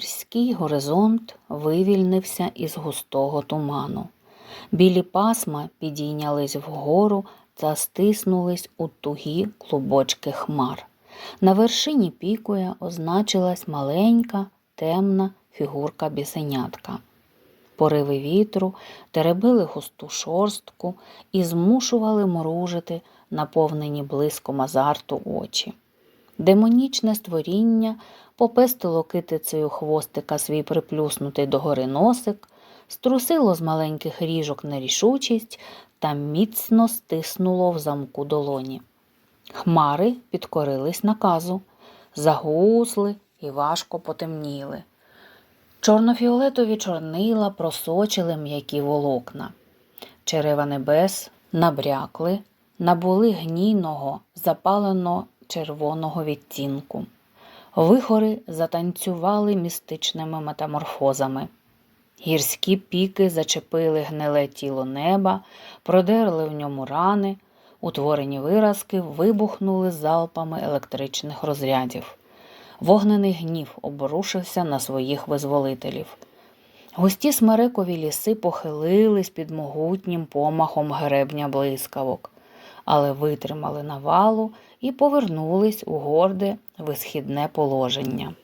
гірський горизонт вивільнився із густого туману. Білі пасма підійнялись вгору та стиснулись у тугі клубочки хмар. На вершині пікуя означилась маленька, темна фігурка бісенятка. Пориви вітру теребили густу шорстку і змушували мружити наповнені блиском азарту очі. Демонічне створіння попестило китицею хвостика свій приплюснутий догори носик, струсило з маленьких ріжок нерішучість та міцно стиснуло в замку долоні. Хмари підкорились наказу, загусли і важко потемніли. Чорнофіолетові чорнила просочили м'які волокна. Черева небес набрякли, набули гнійного, запалено червоного відтінку. Вихори затанцювали містичними метаморфозами. Гірські піки зачепили гниле тіло неба, продерли в ньому рани, утворені виразки вибухнули залпами електричних розрядів. Вогнений гнів обрушився на своїх визволителів. Густі смерекові ліси похилились під могутнім помахом гребня блискавок, але витримали навалу і повернулись у горде висхідне положення.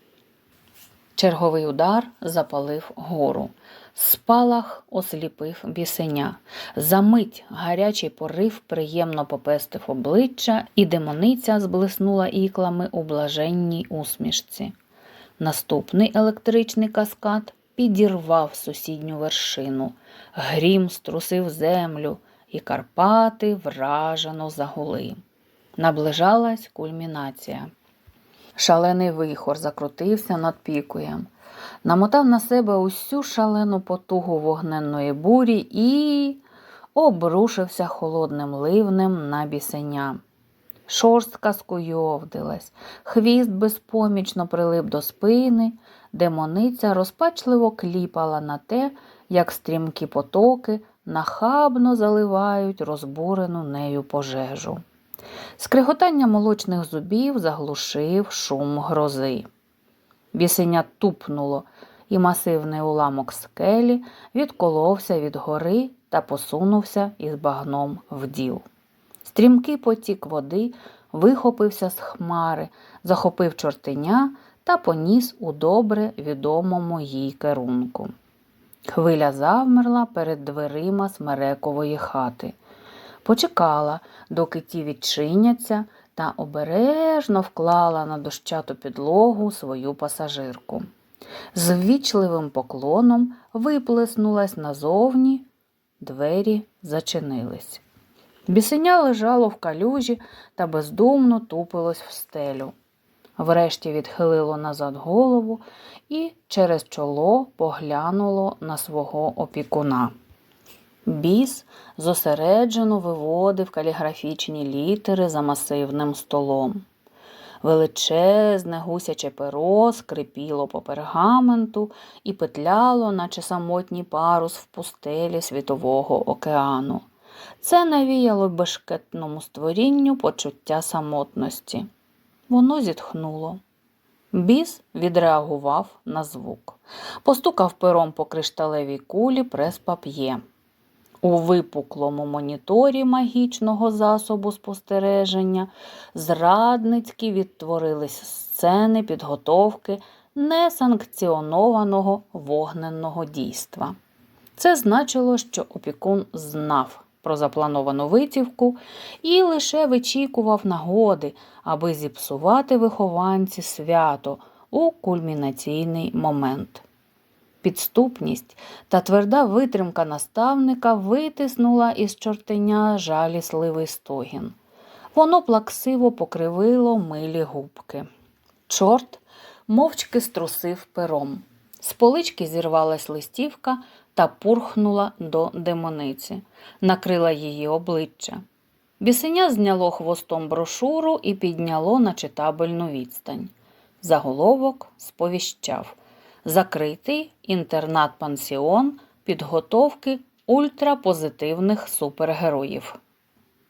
Черговий удар запалив гору. Спалах осліпив бісеня. Замить гарячий порив приємно попестив обличчя, і демониця зблиснула іклами у блаженній усмішці. Наступний електричний каскад підірвав сусідню вершину, грім струсив землю, і Карпати вражено загули. Наближалась кульмінація. Шалений вихор закрутився над пікуєм, намотав на себе усю шалену потугу вогненної бурі і обрушився холодним ливнем на бісеня. Шорстка скуйовдилась, хвіст безпомічно прилип до спини, демониця розпачливо кліпала на те, як стрімкі потоки нахабно заливають розбурену нею пожежу. Скриготання молочних зубів заглушив шум грози. Бісеня тупнуло, і масивний уламок скелі відколовся від гори та посунувся із багном в діл. Стрімкий потік води вихопився з хмари, захопив чортеня та поніс у добре відомому їй керунку. Хвиля завмерла перед дверима смерекової хати. Почекала, доки ті відчиняться, та обережно вклала на дощату підлогу свою пасажирку. З ввічливим поклоном виплеснулась назовні, двері зачинились. Бісеня лежало в калюжі та бездумно тупилось в стелю. Врешті відхилило назад голову і через чоло поглянуло на свого опікуна. Біс зосереджено виводив каліграфічні літери за масивним столом. Величезне гусяче перо скрипіло по пергаменту і петляло, наче самотній парус в пустелі Світового океану. Це навіяло бешкетному створінню почуття самотності. Воно зітхнуло. Біс відреагував на звук, постукав пером по кришталевій кулі прес-пап'є. У випуклому моніторі магічного засобу спостереження зрадницькі відтворились сцени підготовки несанкціонованого вогненного дійства. Це значило, що опікун знав про заплановану витівку і лише вичікував нагоди, аби зіпсувати вихованці свято у кульмінаційний момент. Підступність та тверда витримка наставника витиснула із чортеня жалісливий стогін. Воно плаксиво покривило милі губки. Чорт мовчки струсив пером. З полички зірвалась листівка та пурхнула до демониці, накрила її обличчя. Бісеня зняло хвостом брошуру і підняло на читабельну відстань. Заголовок сповіщав закритий інтернат-пансіон підготовки ультрапозитивних супергероїв.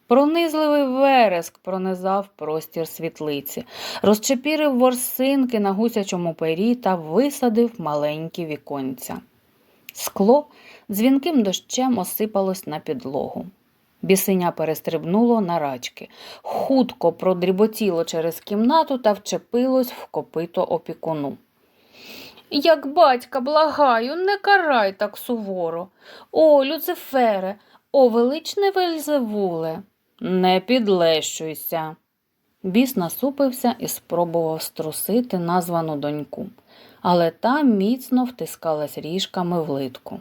Пронизливий вереск пронизав простір світлиці, розчепірив ворсинки на гусячому пері та висадив маленькі віконця. Скло дзвінким дощем осипалось на підлогу. Бісеня перестрибнуло на рачки, хутко продріботіло через кімнату та вчепилось в копито опікуну. Як батька, благаю, не карай так суворо. О, Люцифере, о, величне Вельзевуле, не підлещуйся. Біс насупився і спробував струсити названу доньку, але та міцно втискалась ріжками в литку.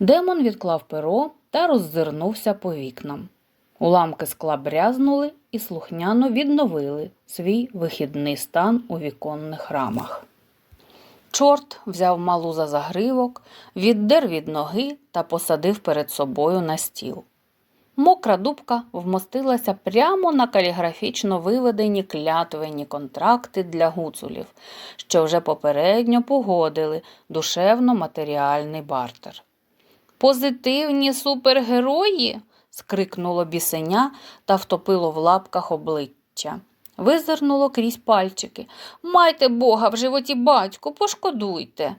Демон відклав перо та роззирнувся по вікнам. Уламки скла брязнули і слухняно відновили свій вихідний стан у віконних рамах. Чорт взяв малу за загривок, віддер від ноги та посадив перед собою на стіл. Мокра дубка вмостилася прямо на каліграфічно виведені клятвені контракти для гуцулів, що вже попередньо погодили душевно-матеріальний бартер. Позитивні супергерої. скрикнуло бісеня та втопило в лапках обличчя. Визирнуло крізь пальчики. Майте Бога в животі батьку, пошкодуйте.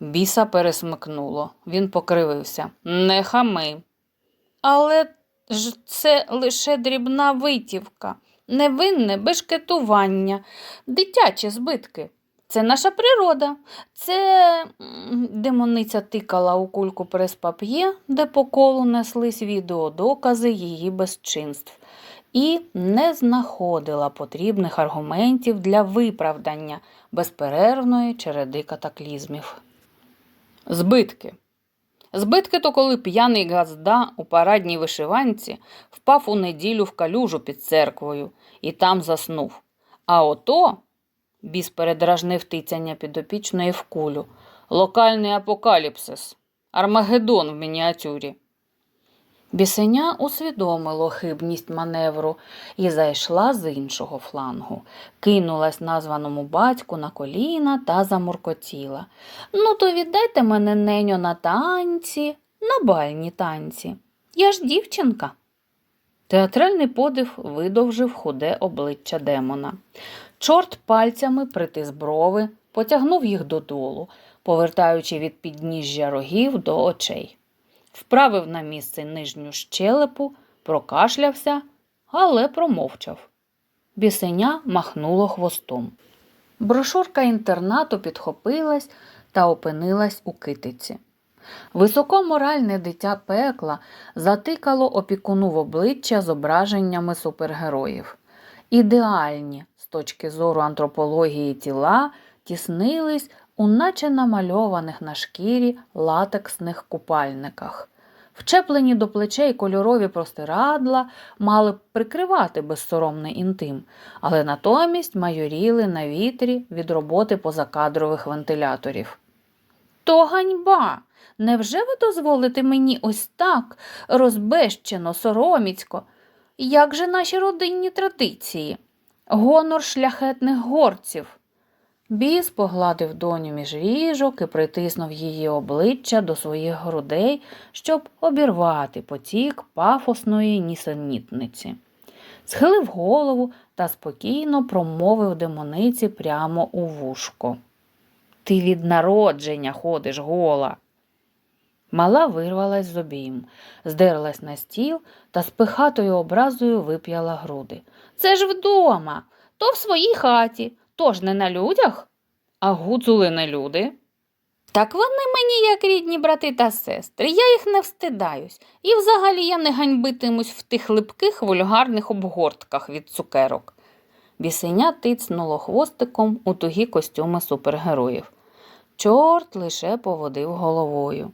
Біса пересмикнуло. Він покривився. Не хами. Але ж це лише дрібна витівка, невинне бешкетування, дитячі збитки. Це наша природа. Це демониця тикала у кульку прес-пап'є, де по колу неслись відеодокази її безчинств, і не знаходила потрібних аргументів для виправдання безперервної череди катаклізмів. Збитки. Збитки то коли п'яний газда у парадній вишиванці впав у неділю в калюжу під церквою і там заснув. А ото Біс передражнив тицяння підопічної в кулю. Локальний апокаліпсис. Армагеддон в мініатюрі. Бісеня усвідомило хибність маневру і зайшла з іншого флангу. Кинулась названому батьку на коліна та замуркотіла. Ну, то віддайте мене неньо на танці, на бальні танці. Я ж дівчинка. Театральний подив видовжив худе обличчя демона. Чорт пальцями притис брови, потягнув їх додолу, повертаючи від підніжжя рогів до очей. Вправив на місце нижню щелепу, прокашлявся, але промовчав. Бісеня махнуло хвостом. Брошурка інтернату підхопилась та опинилась у китиці. Високоморальне дитя пекла затикало опікуну в обличчя зображеннями супергероїв. Ідеальні з точки зору антропології тіла тіснились у наче намальованих на шкірі латексних купальниках. Вчеплені до плечей кольорові простирадла мали б прикривати безсоромний інтим, але натомість майоріли на вітрі від роботи позакадрових вентиляторів. То ганьба! Невже ви дозволите мені ось так розбещено, сороміцько? Як же наші родинні традиції? Гонор шляхетних горців. Біс погладив доню між ріжок і притиснув її обличчя до своїх грудей, щоб обірвати потік пафосної нісенітниці. Схилив голову та спокійно промовив демониці прямо у вушко. Ти від народження ходиш гола. Мала вирвалась з обійм, здерлась на стіл та з пихатою образою вип'яла груди. Це ж вдома, то в своїй хаті, то ж не на людях. А гуцули не люди. Так вони мені, як рідні брати та сестри, я їх не встидаюсь, і взагалі я не ганьбитимусь в тих липких вульгарних обгортках від цукерок. Бісеня тицнуло хвостиком у тугі костюми супергероїв. Чорт лише поводив головою.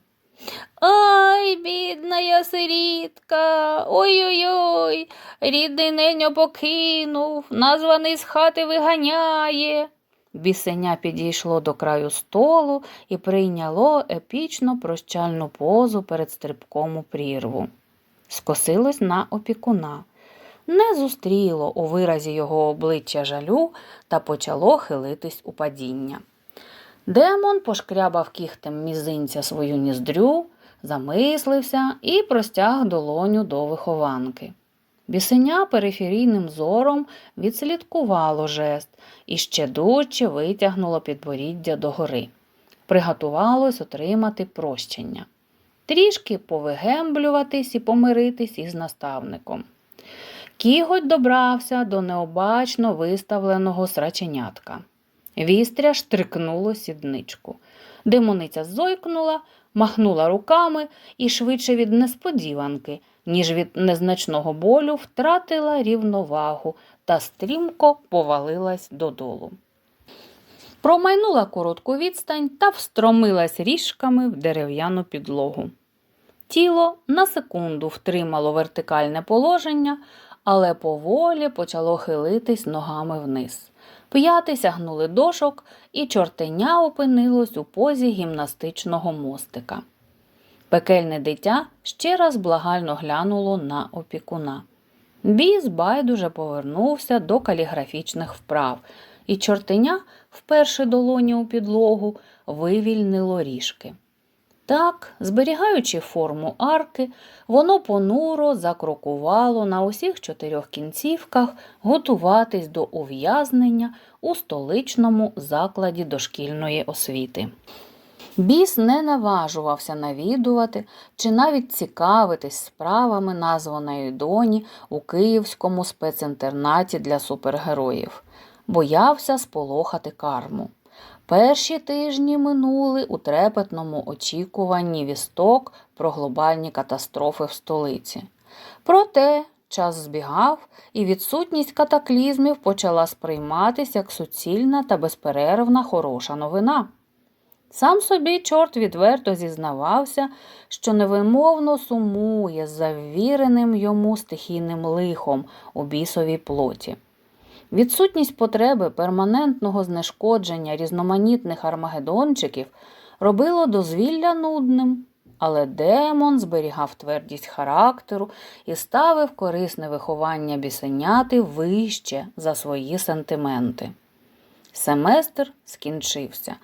Ай, бідна я сирітка, ой-ой-ой, рідний неньо покинув, названий з хати виганяє. Бісеня підійшло до краю столу і прийняло епічно прощальну позу перед стрибком у прірву. Скосилось на опікуна. Не зустріло у виразі його обличчя жалю та почало хилитись у падіння. Демон пошкрябав кігтем мізинця свою ніздрю, замислився і простяг долоню до вихованки. Бісеня периферійним зором відслідкувало жест і ще дужче витягнуло підборіддя догори. Приготувалось отримати прощення. Трішки повигемблюватись і помиритись із наставником. Кіготь добрався до необачно виставленого сраченятка. Вістря штрикнуло сідничку. Демониця зойкнула, махнула руками і швидше від несподіванки, ніж від незначного болю, втратила рівновагу та стрімко повалилась додолу. Промайнула коротку відстань та встромилась ріжками в дерев'яну підлогу. Тіло на секунду втримало вертикальне положення, але поволі почало хилитись ногами вниз. П'яти сягнули дошок, і чортеня опинилось у позі гімнастичного мостика. Пекельне дитя ще раз благально глянуло на опікуна. Біс байдуже повернувся до каліграфічних вправ, і чортеня, вперше долоні у підлогу, вивільнило ріжки. Так, зберігаючи форму арки, воно понуро закрокувало на усіх чотирьох кінцівках готуватись до ув'язнення у столичному закладі дошкільної освіти. Біс не наважувався навідувати чи навіть цікавитись справами названої доні у київському спецінтернаті для супергероїв, боявся сполохати карму. Перші тижні минули у трепетному очікуванні вісток про глобальні катастрофи в столиці. Проте час збігав, і відсутність катаклізмів почала сприйматися як суцільна та безперервна хороша новина. Сам собі чорт відверто зізнавався, що невимовно сумує за ввіреним йому стихійним лихом у бісовій плоті. Відсутність потреби перманентного знешкодження різноманітних армагедончиків робило дозвілля нудним, але демон зберігав твердість характеру і ставив корисне виховання бісеняти вище за свої сентименти. Семестр скінчився,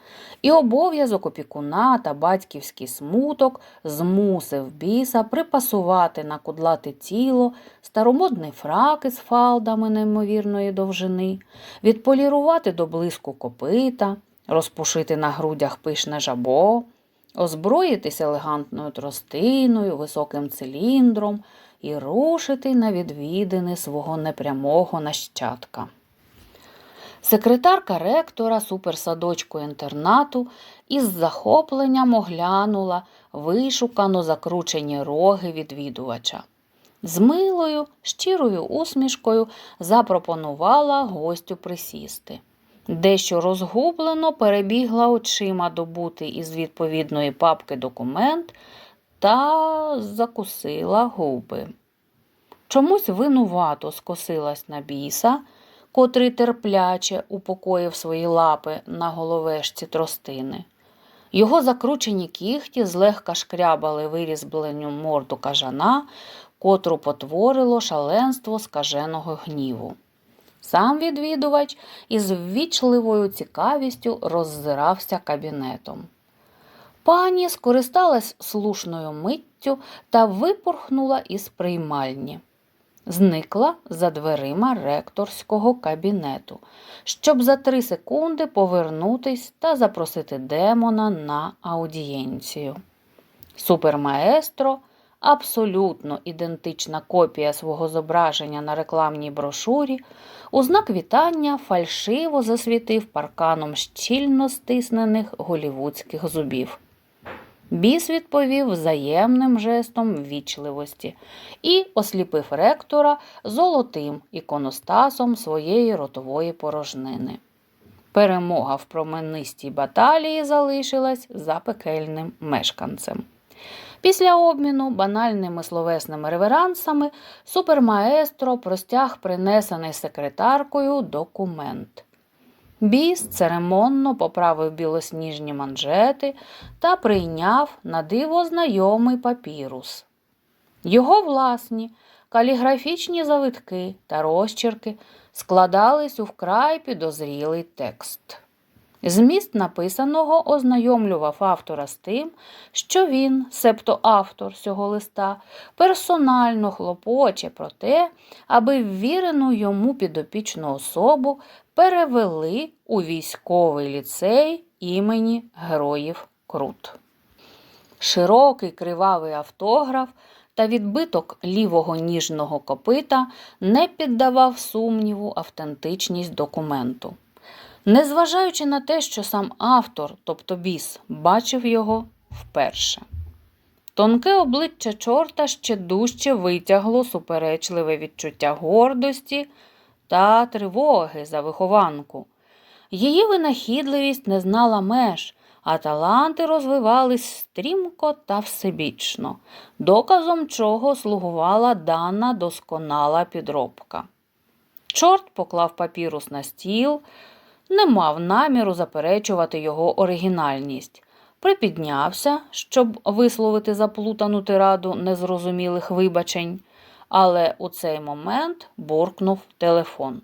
і обов'язок опікуна та батьківський смуток змусив біса припасувати на кудлате тіло старомодний фрак із фалдами неймовірної довжини, відполірувати до блиску копита, розпушити на грудях пишне жабо, озброїтись елегантною тростиною, високим циліндром і рушити на відвідини свого непрямого нащадка. Секретарка ректора суперсадочку інтернату із захопленням оглянула вишукано закручені роги відвідувача. З милою, щирою усмішкою запропонувала гостю присісти. Дещо розгублено перебігла очима добути із відповідної папки документ та закусила губи. Чомусь винувато скосилась на біса котрий терпляче упокоїв свої лапи на головешці тростини. Його закручені кіхті злегка шкрябали вирізблену морду кажана, котру потворило шаленство скаженого гніву. Сам відвідувач із ввічливою цікавістю роззирався кабінетом. Пані скористалась слушною миттю та випорхнула із приймальні зникла за дверима ректорського кабінету, щоб за три секунди повернутись та запросити демона на аудієнцію. Супермаестро, абсолютно ідентична копія свого зображення на рекламній брошурі, у знак вітання фальшиво засвітив парканом щільно стиснених голівудських зубів. Біс відповів взаємним жестом ввічливості і осліпив ректора золотим іконостасом своєї ротової порожнини. Перемога в променистій баталії залишилась за пекельним мешканцем. Після обміну банальними словесними реверансами супермаестро простяг принесений секретаркою документ. Біс церемонно поправив білосніжні манжети та прийняв на диво знайомий папірус. Його власні каліграфічні завитки та розчерки складались у вкрай підозрілий текст. Зміст написаного ознайомлював автора з тим, що він, себто автор цього листа, персонально хлопоче про те, аби ввірену йому підопічну особу перевели у військовий ліцей імені Героїв Крут. Широкий кривавий автограф та відбиток лівого ніжного копита не піддавав сумніву автентичність документу. Незважаючи на те, що сам автор, тобто біс, бачив його вперше. Тонке обличчя чорта ще дужче витягло суперечливе відчуття гордості та тривоги за вихованку. Її винахідливість не знала меж, а таланти розвивались стрімко та всебічно, доказом чого слугувала дана досконала підробка. Чорт поклав папірус на стіл, не мав наміру заперечувати його оригінальність. Припіднявся, щоб висловити заплутану тираду незрозумілих вибачень, але у цей момент буркнув телефон.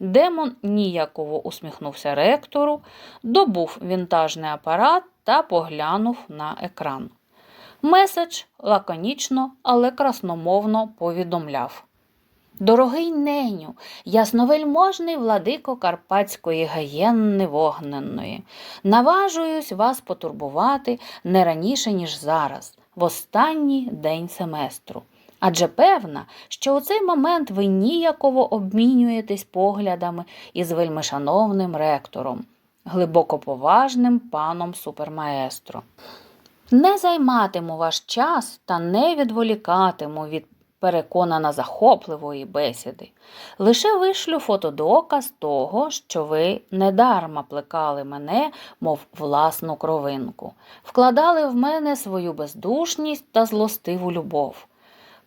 Демон ніяково усміхнувся ректору, добув вінтажний апарат та поглянув на екран. Меседж лаконічно, але красномовно повідомляв. Дорогий неню, ясновельможний владико Карпатської гаєнни вогненної, наважуюсь вас потурбувати не раніше, ніж зараз, в останній день семестру. Адже певна, що у цей момент ви ніяково обмінюєтесь поглядами із вельмишановним ректором, глибоко поважним паном супермаестро. Не займатиму ваш час та не відволікатиму від переконана захопливої бесіди. Лише вишлю фотодоказ того, що ви недарма плекали мене, мов власну кровинку, вкладали в мене свою бездушність та злостиву любов.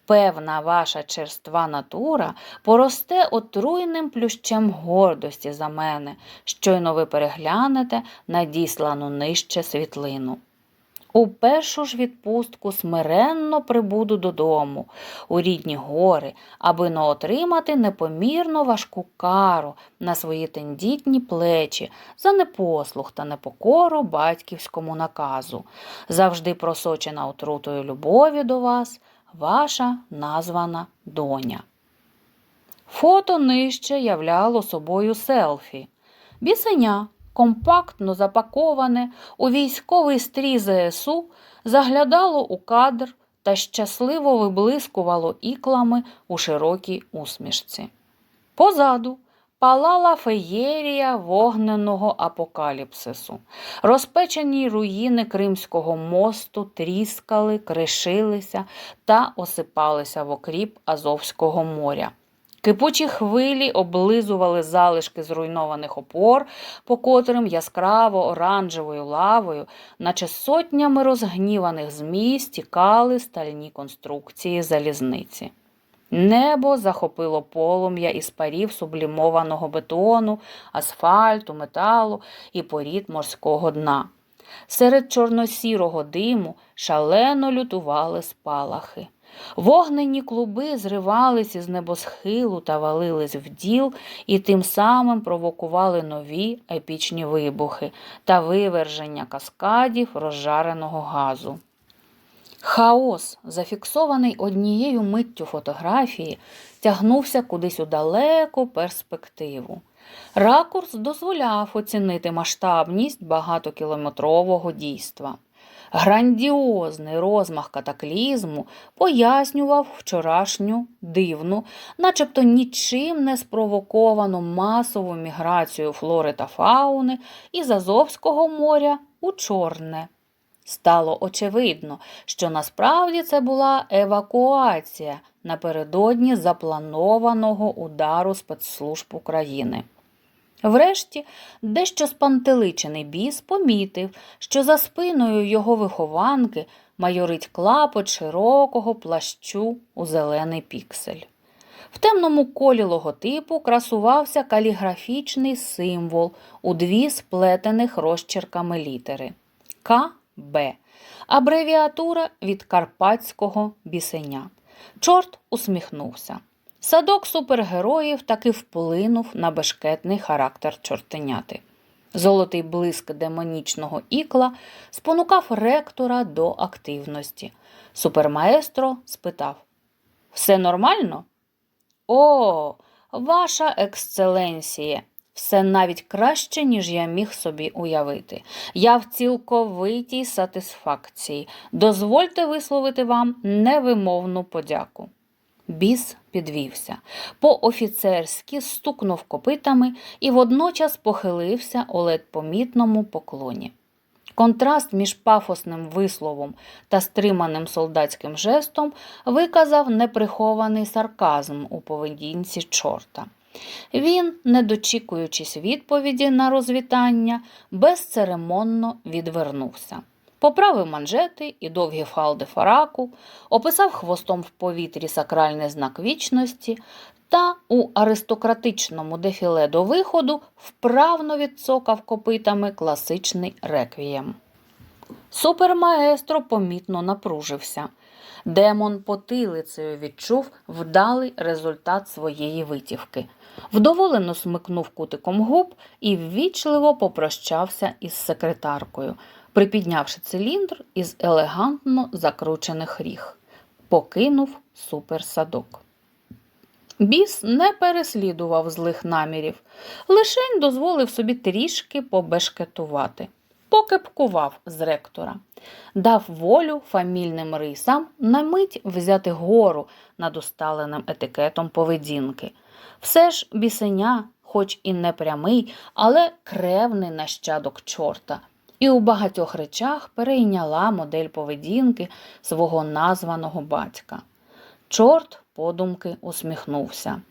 Певна ваша черства натура поросте отруйним плющем гордості за мене, щойно ви переглянете надіслану нижче світлину. У першу ж відпустку смиренно прибуду додому, у рідні гори, аби не отримати непомірно важку кару на свої тендітні плечі за непослух та непокору батьківському наказу, завжди просочена отрутою любові до вас, ваша названа доня. Фото нижче являло собою селфі. Бісеня компактно запаковане у військовий стрій ЗСУ, заглядало у кадр та щасливо виблискувало іклами у широкій усмішці. Позаду палала феєрія вогненого апокаліпсису. Розпечені руїни Кримського мосту тріскали, кришилися та осипалися в окріп Азовського моря. Кипучі хвилі облизували залишки зруйнованих опор, по котрим яскраво оранжевою лавою, наче сотнями розгніваних змій, стікали стальні конструкції залізниці. Небо захопило полум'я із парів сублімованого бетону, асфальту, металу і порід морського дна. Серед чорносірого диму шалено лютували спалахи. Вогнені клуби зривались із небосхилу та валились в діл і тим самим провокували нові епічні вибухи та виверження каскадів розжареного газу. Хаос, зафіксований однією миттю фотографії, тягнувся кудись у далеку перспективу. Ракурс дозволяв оцінити масштабність багатокілометрового дійства. Грандіозний розмах катаклізму пояснював вчорашню дивну, начебто нічим не спровоковану масову міграцію флори та фауни із Азовського моря у Чорне. Стало очевидно, що насправді це була евакуація напередодні запланованого удару спецслужб України. Врешті, дещо спантеличений біс помітив, що за спиною його вихованки майорить клапоть широкого плащу у зелений піксель. В темному колі логотипу красувався каліграфічний символ у дві сплетених розчерками літери КБ, абревіатура від карпатського бісеня. Чорт усміхнувся. Садок супергероїв таки вплинув на бешкетний характер чортеняти. Золотий блиск демонічного ікла спонукав ректора до активності. Супермаестро спитав: Все нормально? О, ваша ексцеленсіє! Все навіть краще, ніж я міг собі уявити. Я в цілковитій сатисфакції. Дозвольте висловити вам невимовну подяку. Біс підвівся, по-офіцерськи стукнув копитами і водночас похилився у ледь помітному поклоні. Контраст між пафосним висловом та стриманим солдатським жестом виказав неприхований сарказм у поведінці чорта. Він, не дочікуючись відповіді на розвітання, безцеремонно відвернувся. Поправив манжети і довгі фалди фараку, описав хвостом в повітрі сакральний знак вічності та у аристократичному дефіле до виходу вправно відцокав копитами класичний реквієм. Супермаестро помітно напружився. Демон потилицею відчув вдалий результат своєї витівки. Вдоволено смикнув кутиком губ і ввічливо попрощався із секретаркою, припіднявши циліндр із елегантно закручених ріг. Покинув суперсадок. Біс не переслідував злих намірів, лишень дозволив собі трішки побешкетувати, покепкував з ректора, дав волю фамільним рисам на мить взяти гору над усталеним етикетом поведінки. Все ж бісеня, хоч і не прямий, але кревний нащадок чорта, і у багатьох речах перейняла модель поведінки свого названого батька. Чорт подумки усміхнувся.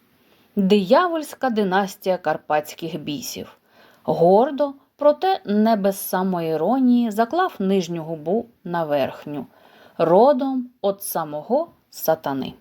Диявольська династія карпатських бісів. Гордо, проте не без самоіронії, заклав нижню губу на верхню, родом от самого сатани.